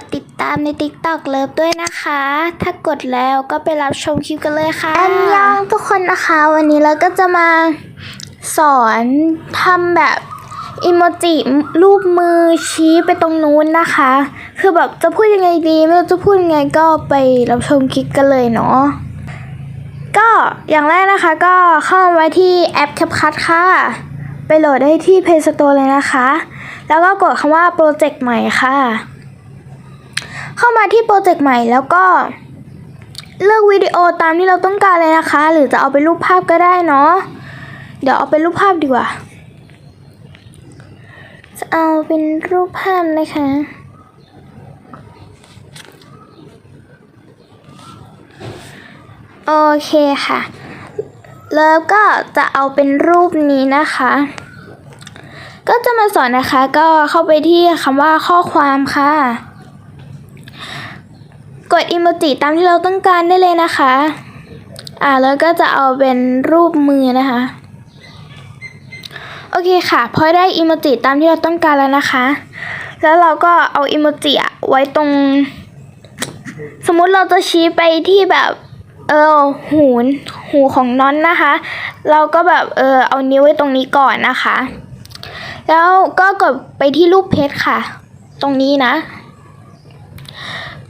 ดติดตามใน TikTok เลิฟด้วยนะคะ ถ้ากดแล้วก็ไปรับชมคลิปกันเลยค่ะอันยองทุกคนนะคะ วันนี้เราก็จะมาสอนทำแบบอิโมจิรูปมือชี้ไปตรงนู้นนะคะ คือแบบจะพูดยังไงดีไม่รู้จะพูดยังไงก็ไปรับชมคลิปกันเลยเนาะก็อย่างแรกนะคะก็เข้ามาไว้ที่แอป CapCut ค่ะ ไปโหลดได้ที่ Play Store เลยนะคะ แล้วก็กดคำว่าโปรเจกต์ใหม่ค่ะ เข้ามาที่โปรเจกต์ใหม่แล้วก็ เลือกวิดีโอตามที่เราต้องการเลยนะคะ หรือจะเอาเป็นรูปภาพก็ได้เนาะเดี๋ยวเอาเป็นรูปภาพดีกว่าจะเอาเป็นรูปภาพนะคะ โอเคค่ะ แล้วก็จะเอาเป็นรูปนี้นะคะ ก็จะมาสอนนะคะก็เข้าไปที่คำว่าข้อความค่ะ ดอิโมจิตามที่เราต้องการได้เลยนะคะ อ่าแล้วก็จะเอาเป็นรูปมือนะคะ โอเคค่ะ พอได้อิโมจิตามที่เราต้องการแล้วนะคะ แล้วเราก็เอาอิโมจิไว้ตรง สมมุติเราจะชี้ไปที่แบบเออหูหูของน้อนนะคะ เราก็แบบเออเอานิ้วไว้ตรงนี้ก่อนนะคะ แล้วก็กดไปที่รูปเพชรค่ะ ตรงนี้นะ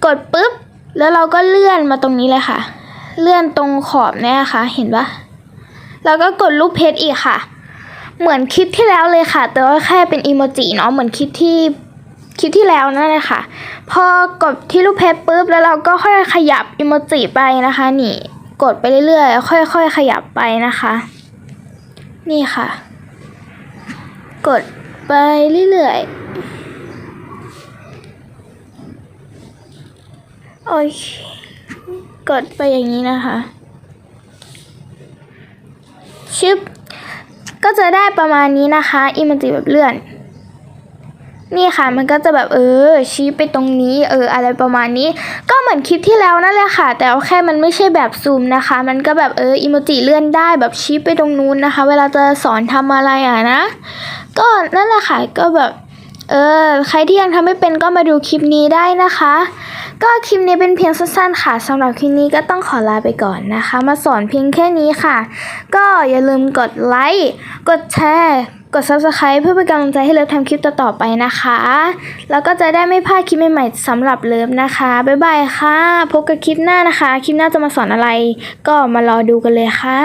กดปุ๊บ แล้วเราก็เลื่อนมาตรงนี้เลยค่ะ เลื่อนตรงขอบเนี่ยค่ะ เห็นปะแล้วก็กดรูปเพชรอีกค่ะ เหมือนคลิปที่แล้วเลยค่ะ แต่ว่าแค่เป็นอีโมจิเนาะ เหมือนคลิปที่คลิปที่แล้วนั่นแหละค่ะ พอกดที่รูปเพชรปุ๊บ แล้วเราก็ค่อยขยับอีโมจิไปนะคะ นี่ กดไปเรื่อยๆ ค่อยๆ ขยับไปนะคะ นี่ค่ะ กดไปเรื่อยๆ โอเคกดไปอย่างนี้นะคะ ชึบ ก็จะได้ประมาณนี้นะคะอีโมจิแบบเลื่อน นี่ค่ะมันก็จะแบบเออ ชี้ไปตรงนี้เออ อะไรประมาณนี้ ก็เหมือนคลิปที่แล้วนั่นแหละค่ะ แต่ว่าแค่มันไม่ใช่แบบซูมนะคะ มันก็แบบเอออีโมจิเลื่อนได้แบบชี้ไปตรงนู้นนะคะ เวลาจะสอนทำอะไรอะนะ ก็นั่นแหละค่ะก็แบบเออ ใครที่ยังทำไม่เป็นก็มาดูคลิปนี้ได้นะคะ ก็คลิปนี้เป็นเพียงสั้นๆค่ะสำหรับคลิปนี้ก็ต้องขอลาไปก่อนนะคะ มาสอนเพียงแค่นี้ค่ะ ก็อย่าลืมกดไลค์กดแชร์กด subscribe เพื่อเป็นกำลังใจให้เลิฟทำคลิปต่อๆไปนะคะ แล้วก็จะได้ไม่พลาดคลิปใหม่ๆสำหรับเลิฟนะคะ บ๊ายบายค่ะ พบกับคลิปหน้านะคะ คลิปหน้าจะมาสอนอะไร ก็มารอดูกันเลยค่ะ